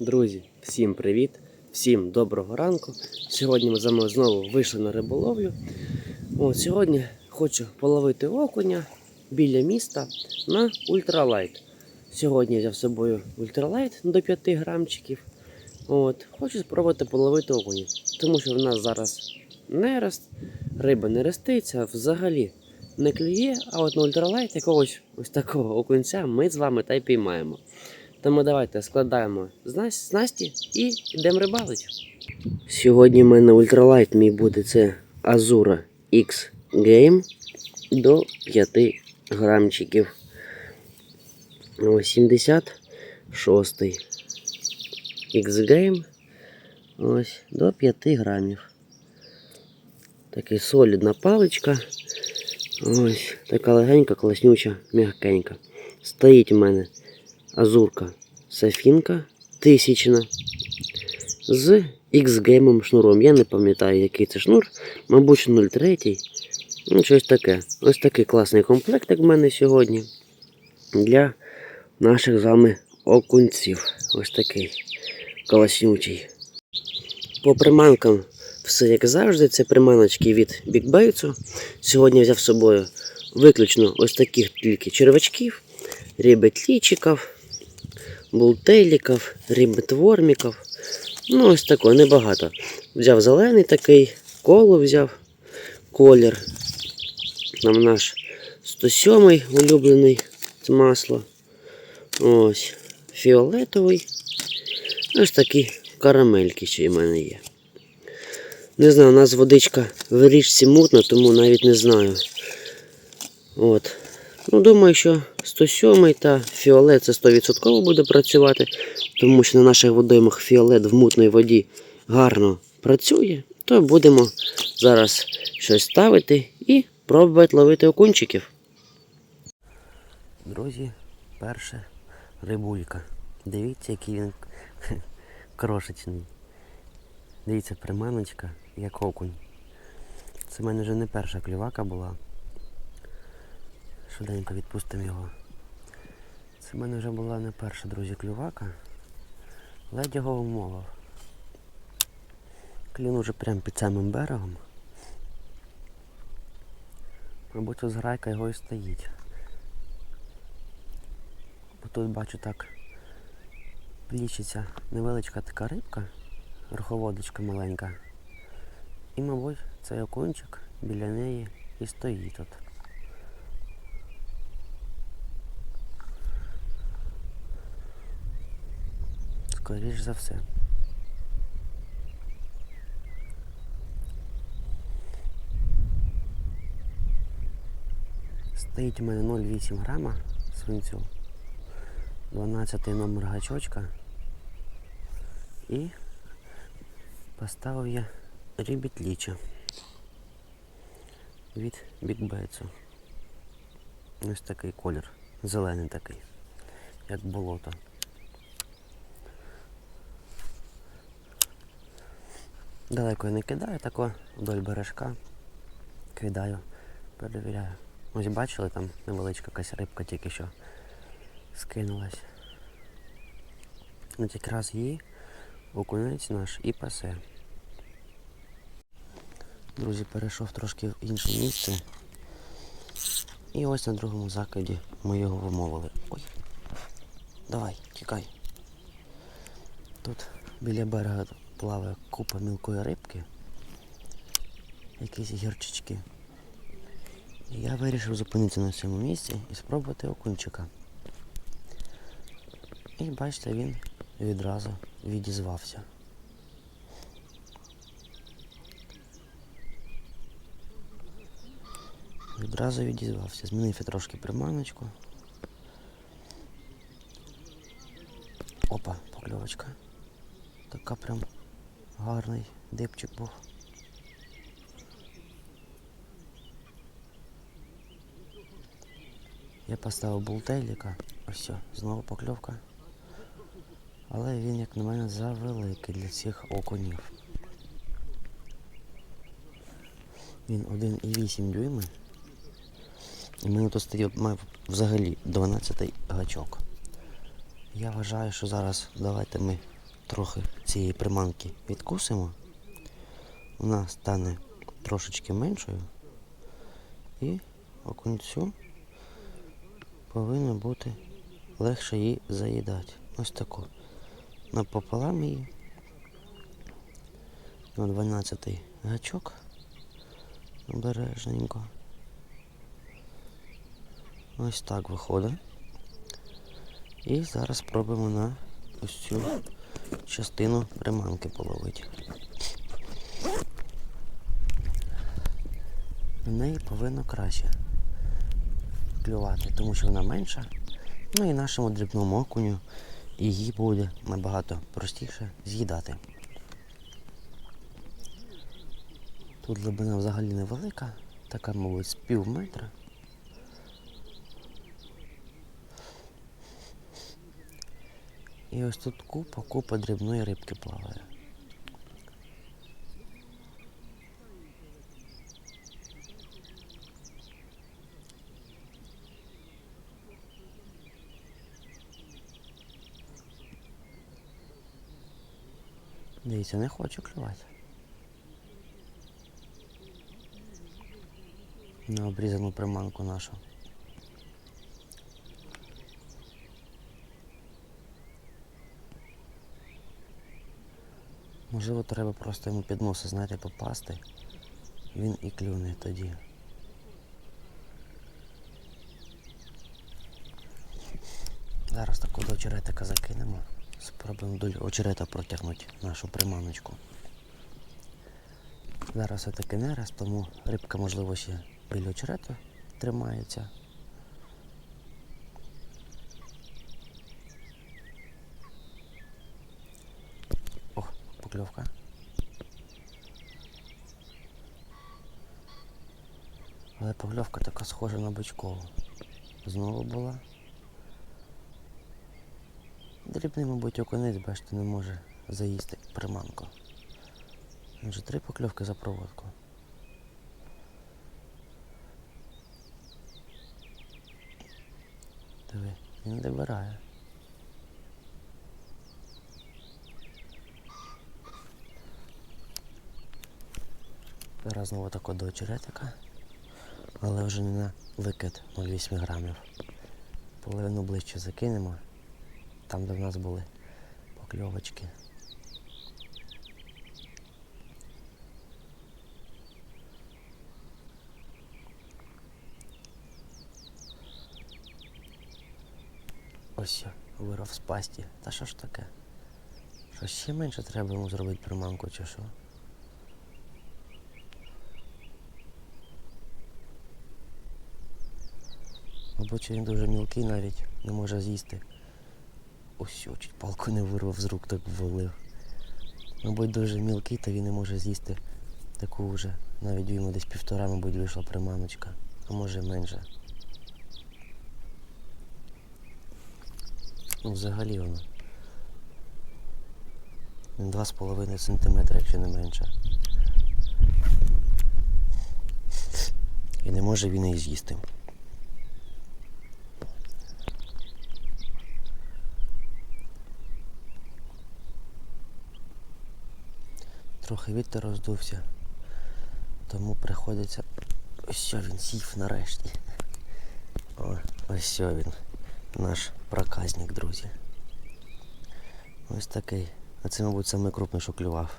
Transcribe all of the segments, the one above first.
Друзі, всім привіт! Всім доброго ранку. Сьогодні ми з вами знову вийшли на риболовлю. От, сьогодні хочу половити окуня біля міста на ультралайт. Сьогодні я взяв з собою ультралайт до 5 грамчиків. От, хочу спробувати половити окуня, тому що в нас зараз нерест, риба не реститься, взагалі не клює, а от на ультралайт якогось ось такого окунця ми з вами та й піймаємо. Тому давайте складаємо зна- снасті і йдемо рибалити. Сьогодні в мене ультралайт мій буде це Azura X Game до 5 грамчиків. Ось 76 X Game ось до 5 грамів. Такий солідна паличка. Ось така легенька, класнюча, м'якенька. Стоїть у мене Азурка Софінка тисячна з X-геймом шнуром. Я не пам'ятаю, який це шнур, мабуть, 03. Ну, щось таке. Ось такий класний комплектик в мене сьогодні для наших з вами окунців. Ось такий класнючий. По приманкам все як завжди. Це приманочки від бікбейтсу. Сьогодні взяв з собою виключно ось таких тільки червачків, рібетлічиків, бултеліків, рібетворміків. Ну, ось такого, небагато. Взяв зелений такий, коло взяв, колір. Там наш 107-й улюблений це масло. Ось фіолетовий. Ось такі карамельки ще в мене є. Не знаю, у нас водичка в річці мутна, тому навіть не знаю. От. Ну, думаю, що 107 та фіолет це 100% буде працювати, тому що на наших водоймах фіолет в мутній воді гарно працює, то будемо зараз щось ставити і пробувати ловити окунчиків. Друзі, перша рибулька. Дивіться, який він крошечний. Дивіться, приманочка, як окунь. Це в мене вже не перша клювака була. Швиденько відпустимо його. Це в мене вже була не перша, друзі, клювака. Ледь його умовив. Клюнув вже прямо під самим берегом. Мабуть, ось грайка його і стоїть. Бо тут бачу так плічиться невеличка така рибка, верховодочка маленька. І, мабуть, цей окунчик біля неї і стоїть тут. Скоріш за все. Стоїть у мене 0,8 грама свинцю. 12 номер гачочка. І поставив я рібітліча від бікбейтсу. Ось такий колір. Зелений такий, як болото. Далеко я не кидаю, тако вдоль бережка. Кидаю, перевіряю. Ось бачили, там невеличка якась рибка тільки що скинулась. От якраз її окунець наш і пасе. Друзі, перейшов трошки в інше місце. І ось на другому закиді ми його вимовили. Ой. Давай, тікай. Тут біля берега плаває купа мілкої рибки. Якісь гірчички. І я вирішив зупинитися на цьому місці і спробувати окунчика. І бачите, він відразу відізвався. Відразу відізвався. Змінив я трошки приманочку. Опа, покльовочка. Така прям гарний дипчик був. Я поставив бултеліка. Ось все, знову покльовка. Але він, як на мене, завеликий для цих окунів. Він 1,8 дюйми. І в мене тут стоїть має взагалі 12 гачок. Я вважаю, що зараз давайте ми трохи цієї приманки відкусимо, вона стане трошечки меншою і окунцю повинно бути легше її заїдати. Ось таку. Напополам її. На 12 гачок. Обережненько. Ось так виходить. І зараз спробуємо на ось цю частину приманки половити. На неї повинно краще клювати, тому що вона менша. Ну і нашому дрібному окуню її буде набагато простіше з'їдати. Тут глибина взагалі невелика, така, мабуть, з пів метра. І ось тут купа, купа дрібної рибки плаває. Дивіться, не хочу клювати. На обрізану приманку нашу. Можливо, треба просто йому під носа, знаєте, попасти. Він і клюне тоді. Зараз таку до очеретика закинемо. Спробуємо до очерета протягнути нашу приманочку. Зараз все-таки нераз, тому рибка, можливо, ще біля очерету тримається. Ох, покльовка. Але покльовка така схожа на бочкову. Знову була. Дрібний, мабуть, окунець, бачите, не може заїсти приманку. Він же три покльовки за проводку. Диви, він добирає. Зараз знову тако до очеретика, але вже не на викид 0,8 грамів. Половину ближче закинемо, там де в нас були покльовочки. Ось я, з пасті. Та що ж таке? Що ще менше треба йому зробити приманку чи що? Мабуть, він дуже мілкий навіть не може з'їсти. Ось, чуть палку не вирвав з рук, так ввалив. Мабуть, дуже мілкий, то він не може з'їсти таку вже. Навіть йому десь півтора, мабуть, вийшла приманочка, а може менше. Ну, взагалі воно. Він 2,5 см, якщо не менше. І не може він її з'їсти. Трохи вітер роздувся, тому приходиться. Ось що він сів нарешті. О, ось що він. Наш проказник, друзі. Ось такий. А це, мабуть, самий крупний, що клював.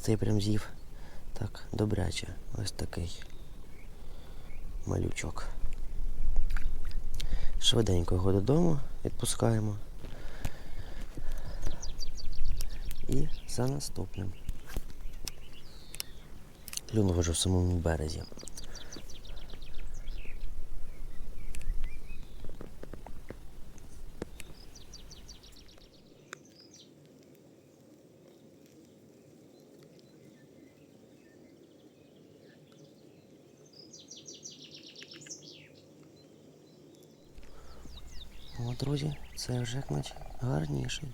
Цей прям з'їв так добряче. Ось такий малючок. Швиденько його додому відпускаємо. І за наступним. Клюнув вже в самому березі. О, друзі, це вже як наче гарніший.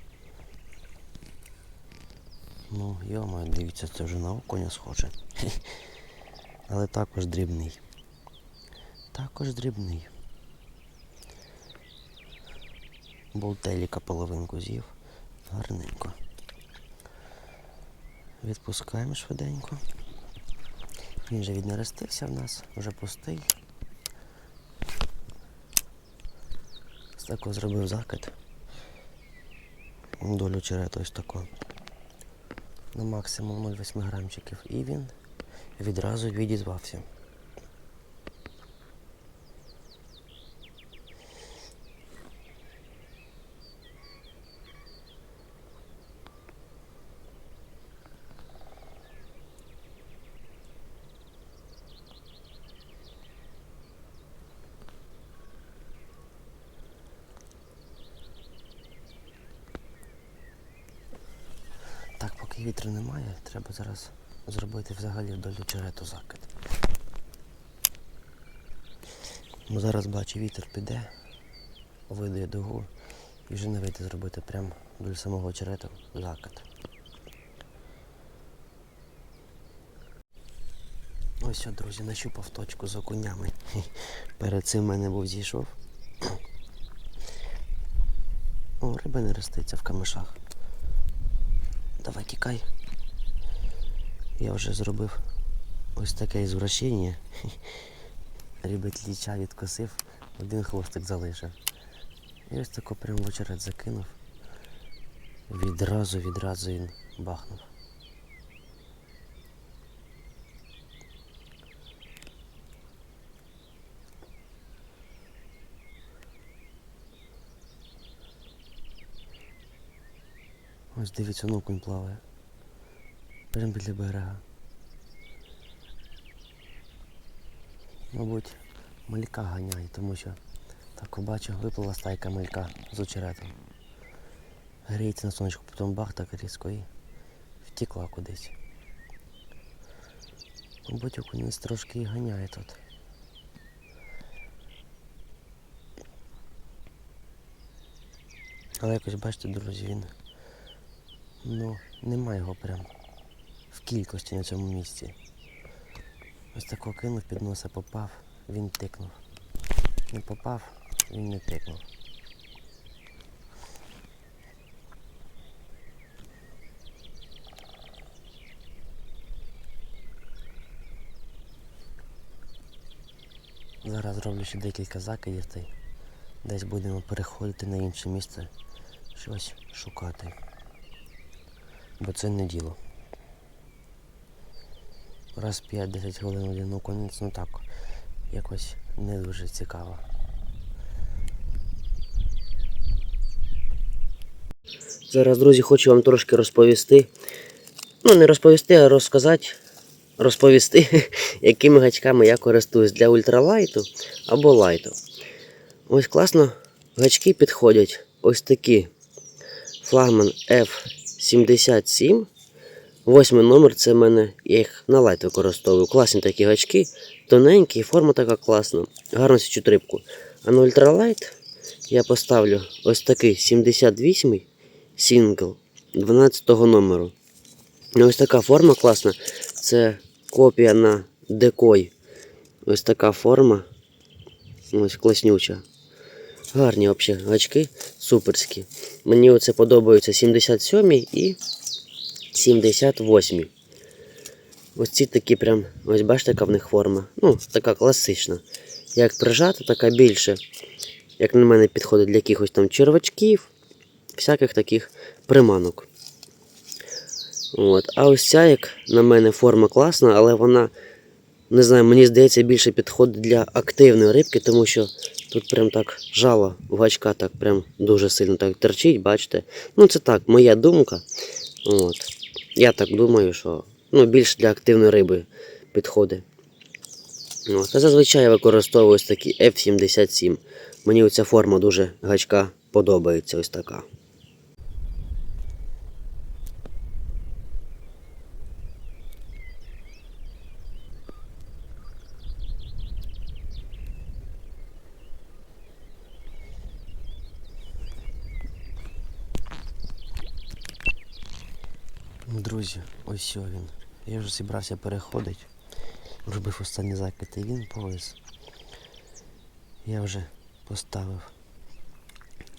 Ну, йома, дивіться, це вже на окуня схоже. Але також дрібний. Також дрібний. Болтеліка половинку з'їв. Гарненько. Відпускаємо швиденько. Він вже віднерестився в нас, вже пустий. Ось тако зробив закид. Долю черету ось тако. На максимум 0,8 грамчиків. І він відразу відізвався. Так, поки вітру немає, треба зараз зробити взагалі вдоль черету закид. Ну, зараз бачу, вітер піде, вийде дугу і вже не вийде зробити прямо вдоль самого черету закид. Ось, що, друзі, нащупав точку з окунями. Перед цим в мене був зійшов. О, риба не роститься в камишах. Давай тікай. Я вже зробив ось таке ізвращення. Рібет ліча відкосив, один хвостик залишив. І ось тако прямо в очерет закинув. Відразу, відразу він бахнув. Ось дивіться, ну окунь плаває. Прямо біля берега. Мабуть, малька ганяє, тому що так побачив, виплила стайка малька з очеретом. Гріється на сонечку, потім бах так різко і втекла кудись. Мабуть, окунець трошки і ганяє тут. Але якось бачите, друзі, він Ну, немає його прям в кількості на цьому місці. Ось такого кинув під носа, попав, він тикнув. Не попав, він не тикнув. Зараз зроблю ще декілька закидів та десь будемо переходити на інше місце, щось шукати бо це не діло. Раз 5-10 хвилин один окунець, ну так, якось не дуже цікаво. Зараз, друзі, хочу вам трошки розповісти. Ну, не розповісти, а розказати, розповісти, якими гачками я користуюсь для ультралайту або лайту. Ось класно гачки підходять. Ось такі. Флагман F 77. Восьмий номер це в мене, я їх на лайт використовую. Класні такі гачки, тоненькі, форма така класна. Гарно січуть рибку. А на ультралайт я поставлю ось такий 78-й сингл 12 номеру. Ось така форма класна. Це копія на декой. Ось така форма. Ось класнюча. Гарні взагалі гачки, суперські. Мені оце подобаються 77 і 78. Ось ці такі прям, ось бачите, яка в них форма. Ну, така класична. Як прижата, така більше. Як на мене підходить для якихось там червачків, всяких таких приманок. От. А ось ця, як на мене, форма класна, але вона, не знаю, мені здається, більше підходить для активної рибки, тому що Тут прям так жало гачка так прям дуже сильно так торчить, бачите. Ну це так, моя думка. От. Я так думаю, що ну, більш для активної риби підходить. От. Зазвичай я використовую ось такі F77. Мені оця форма дуже гачка подобається ось така. Ну, Друзі, ось він. Я вже зібрався переходити. Робив останній закид і він повис. Я вже поставив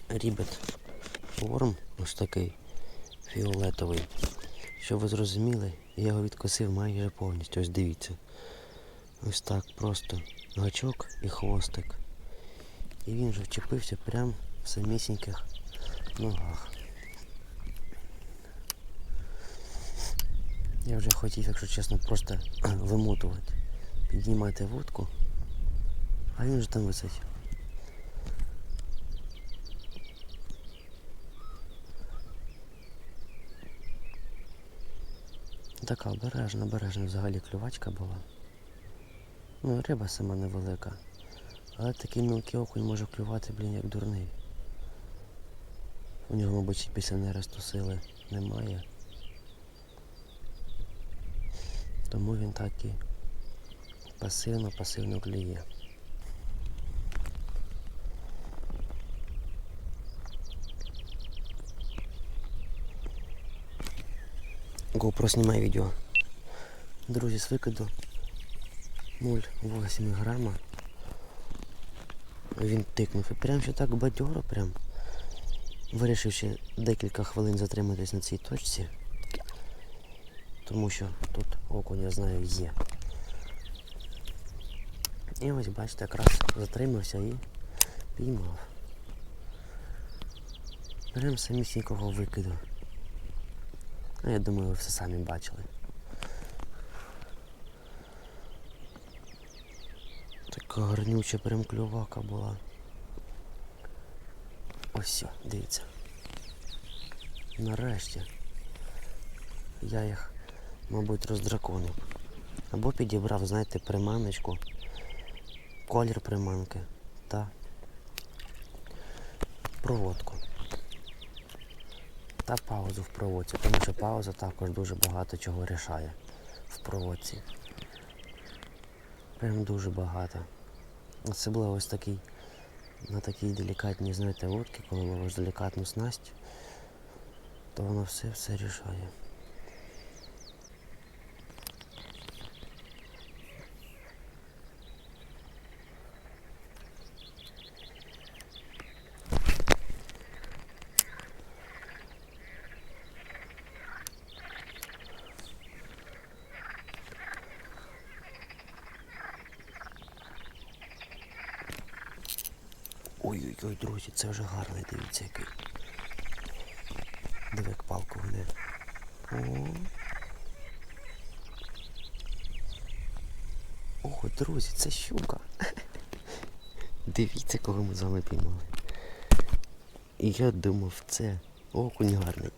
рібет ворм, ось такий фіолетовий. Щоб ви зрозуміли, я його відкосив майже повністю. Ось дивіться. Ось так просто гачок і хвостик. І він вже вчепився прямо в самісіньких ногах. Я вже хотів, якщо чесно, просто вимотувати, піднімати вудку, а він вже там висить. Така обережна, обережна взагалі клювачка була. Ну, риба сама невелика. Але такий мілкий окунь може клювати, блін, як дурний. У нього, мабуть, після нересту сили немає. Тому він так і пасивно-пасивно клює. GoPro знімає відео. Друзі, з викиду 0,8 грама. Він тикнув і прям ще так бадьоро прям. Вирішив ще декілька хвилин затриматись на цій точці. Тому що тут окунь, я знаю, є. І ось бачите, якраз затримався і піймав. Прям самісінького викиду. Ну, я думаю, ви все самі бачили. Така гарнюча прям клювака була. Ось все, дивіться. Нарешті я їх, мабуть, роздраконив. Або підібрав, знаєте, приманочку, колір приманки та проводку. Та паузу в проводці, тому що пауза також дуже багато чого рішає в проводці. Прям дуже багато. Особливо ось такий, на такій делікатній, знаєте, лодці, коли ловиш делікатну снасть, то воно все все рішає. Ой-ой-ой, це вже гарний, дивіться який. Диви, як палку веде. О. О, друзі, це щука. Дивіться, кого ми з вами піймали. І я думав, це окунь гарний.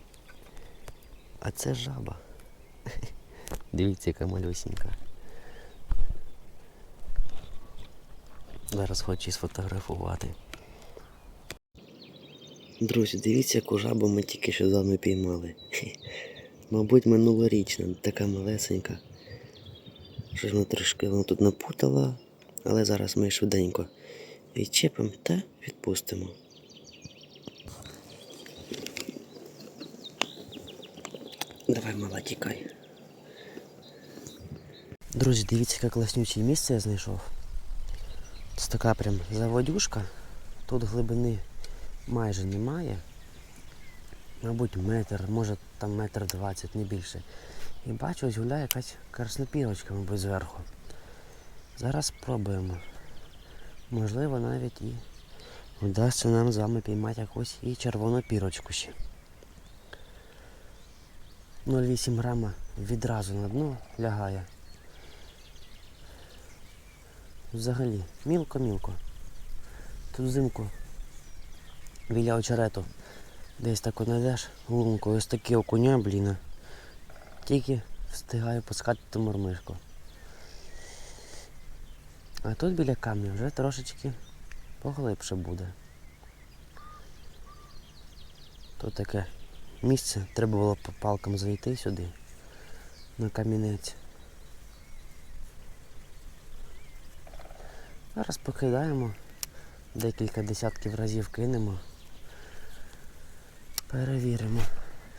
А це жаба. Дивіться, яка малюсінька. Зараз хочу сфотографувати. Друзі, дивіться, яку жабу ми тільки що з вами піймали. Мабуть, минулорічна, така малесенька. Щось вона трошки вона тут напутала, але зараз ми швиденько відчепимо та відпустимо. Давай, мала, тікай. Друзі, дивіться, яке класнюче місце я знайшов. Це така прям заводюшка. Тут глибини майже немає. Мабуть, метр, може там метр двадцять, не більше. І бачу, ось гуляє якась краснопірочка, мабуть, зверху. Зараз спробуємо. Можливо, навіть і вдасться нам з вами піймати якусь і червону пірочку ще. 0,8 грама відразу на дно лягає. Взагалі, мілко-мілко. Тут взимку біля очерету десь так знайдеш лунку, ось такі окуня, блін. Тільки встигаю пускати ту мормишку. А тут біля камня вже трошечки поглибше буде. Тут таке місце, треба було по палкам зайти сюди, на камінець. Зараз покидаємо, декілька десятків разів кинемо. Перевіримо,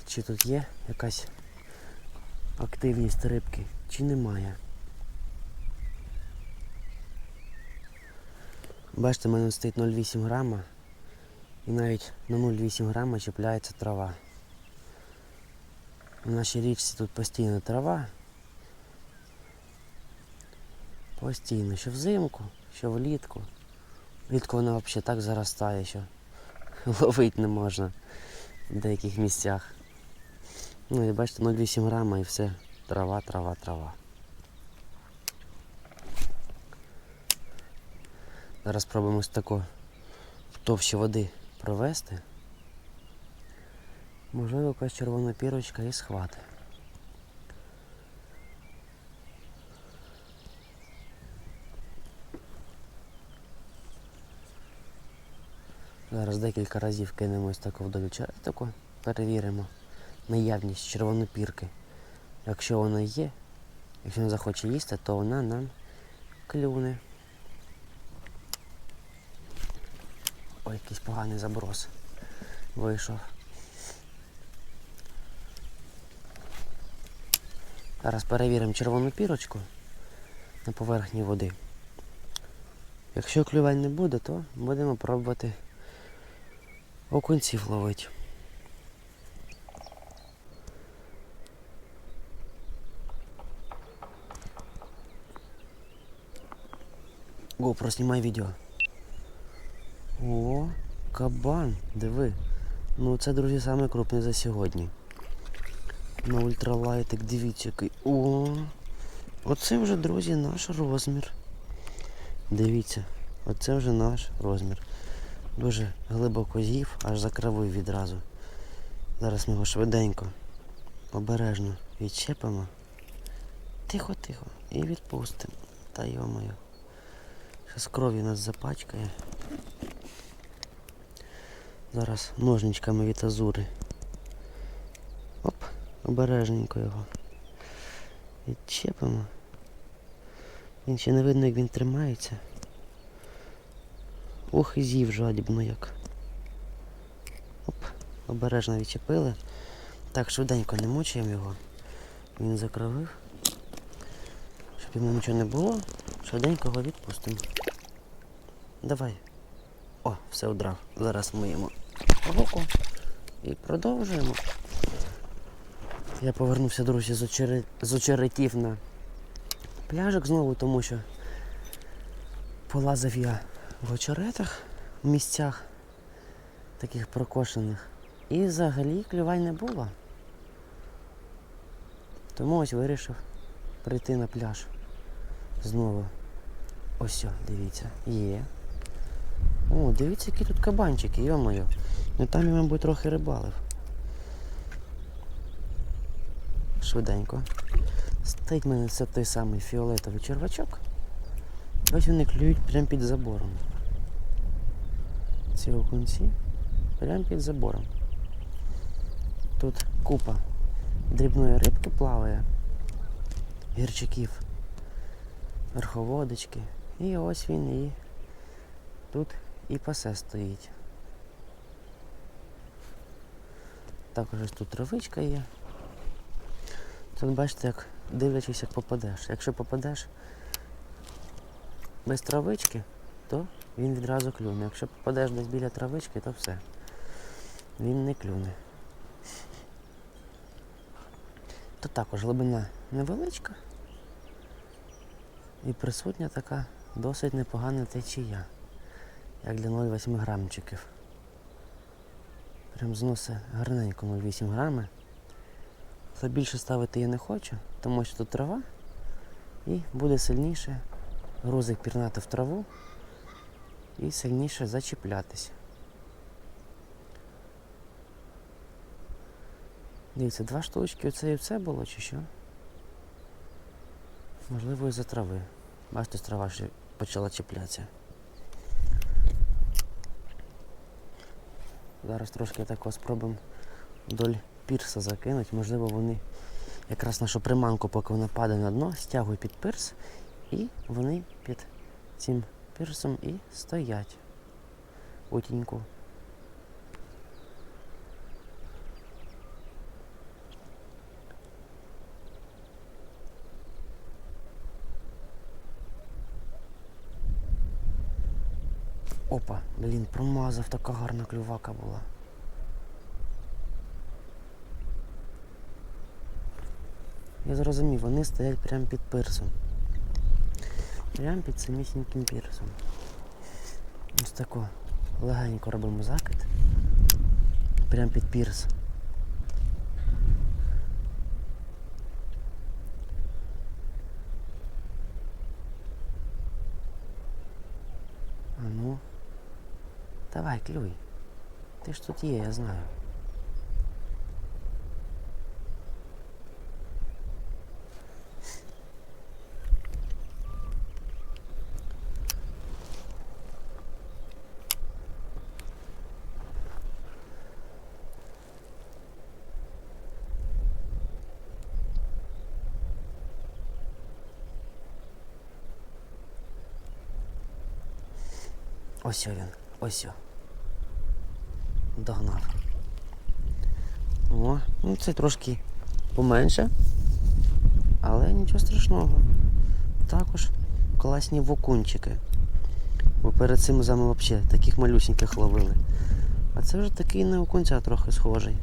чи тут є якась активність рибки, чи немає. Бачите, в мене стоїть 0,8 грама і навіть на 0,8 грама чіпляється трава. В нашій річці тут постійно трава. Постійно, що взимку, що влітку. Влітку вона взагалі так заростає, що ловити не можна в деяких місцях. Ну і бачите, 0,8 грама і все. Трава, трава, трава. Зараз спробуємо ось тако в товщі води провести. Можливо, якась червона пірочка і схвати. Зараз декілька разів кинемо ось таку вдоль черетику, перевіримо наявність червонопірки. Якщо вона є, якщо не захоче їсти, то вона нам клюне. Ой, якийсь поганий заброс вийшов. Зараз перевіримо червону пірочку на поверхні води. Якщо клювань не буде, то будемо пробувати окунців ловити. GoPro, знімай відео. О, кабан, диви. Ну це, друзі, саме крупний за сьогодні. На ультралайтик, дивіться який. О! Оце вже, друзі, наш розмір. Дивіться, оце вже наш розмір. Дуже глибоко з'їв, аж закравив відразу. Зараз ми його швиденько, обережно відчепимо. Тихо-тихо. І відпустимо. Та йомаю. Зараз кров'ю нас запачкає. Зараз ножничками від азури. Оп, обережненько його. Відчепимо. Він ще не видно, як він тримається. Ох, і з'їв жадібно як. Оп, обережно відчепили. Так, швиденько не мучаємо його. Він закровив. Щоб йому нічого не було, швиденько його відпустимо. Давай. О, все удрав. Зараз миємо руку і продовжуємо. Я повернувся, друзі, з, очере... з очеретів на пляжик знову, тому що полазив я в очеретах в місцях таких прокошених. І взагалі клювань не було. Тому ось вирішив прийти на пляж знову. Ось, дивіться, є. О, дивіться, які тут кабанчики, йо-моє. Ну там я, мабуть, трохи рибалив. Швиденько. Стоїть мене все той самий фіолетовий червачок. Ось вони клюють прямо під забором. Ці окунці прямо під забором. Тут купа дрібної рибки плаває, гірчаків, верховодочки. І ось він і тут і пасе стоїть. Також тут травичка є. Тут бачите, як дивлячись, як попадеш. Якщо попадеш без травички, то він відразу клюне. Якщо попадеш десь біля травички, то все. Він не клюне. Тут також глибина невеличка і присутня така досить непогана течія, як для 0,8 грамчиків. Прям зносить гарненько 0,8 грами. Але більше ставити я не хочу, тому що тут трава і буде сильніше грузик пірнати в траву і сильніше зачіплятися. Дивіться, два штучки, оце і все було чи що? Можливо, із-за трави. Бачите, трава ще почала чіплятися. Зараз трошки тако спробуємо вдоль пірса закинуть. Можливо, вони якраз нашу приманку, поки вона падає на дно, стягують під пірс і вони під цим пірсом і стоять у тіньку. Опа, блін, промазав, така гарна клювака була. Я зрозумів, вони стоять прямо під пирсом. Прямо під самісіньким пірсом. Ось тако легенько робимо закид. Прямо під пірс. А ну. Давай, клюй. Ти ж тут є, я знаю. Ось він, ось. Догнав. О, ну це трошки поменше. Але нічого страшного. Також класні вокунчики. Бо перед цим з вами взагалі таких малюсеньких ловили. А це вже такий на окунця трохи схожий.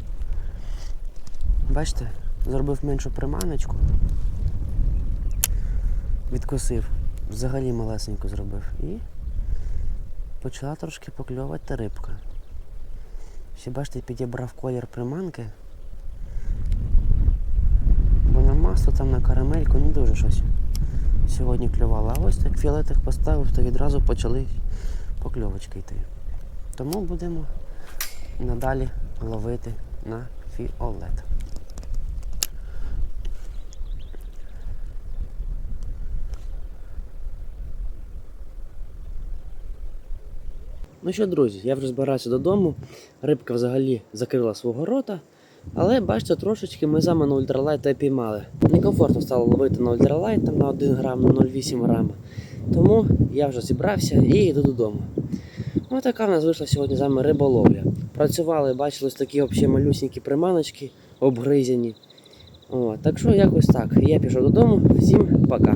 Бачите, зробив меншу приманочку. Відкосив. Взагалі малесенько зробив. І почала трошки покльовувати рибка. Ще бачите, підібрав колір приманки. Бо на масло там на карамельку не дуже щось сьогодні клювало. А ось так фіолетик поставив, то відразу почали покльовочки йти. Тому будемо надалі ловити на фіолет. Ну що, друзі, я вже збирався додому. Рибка взагалі закрила свого рота. Але бачите, трошечки ми саме на ультралайт піймали. Некомфортно стало ловити на ультралайт там на 1 грам, на 0,8 грама. Тому я вже зібрався і йду додому. Ось така в нас вийшла сьогодні з вами риболовля. Працювали, бачили ось такі взагалі малюсенькі приманочки, обгризяні. О, так що якось так. Я пішов додому. Всім пока.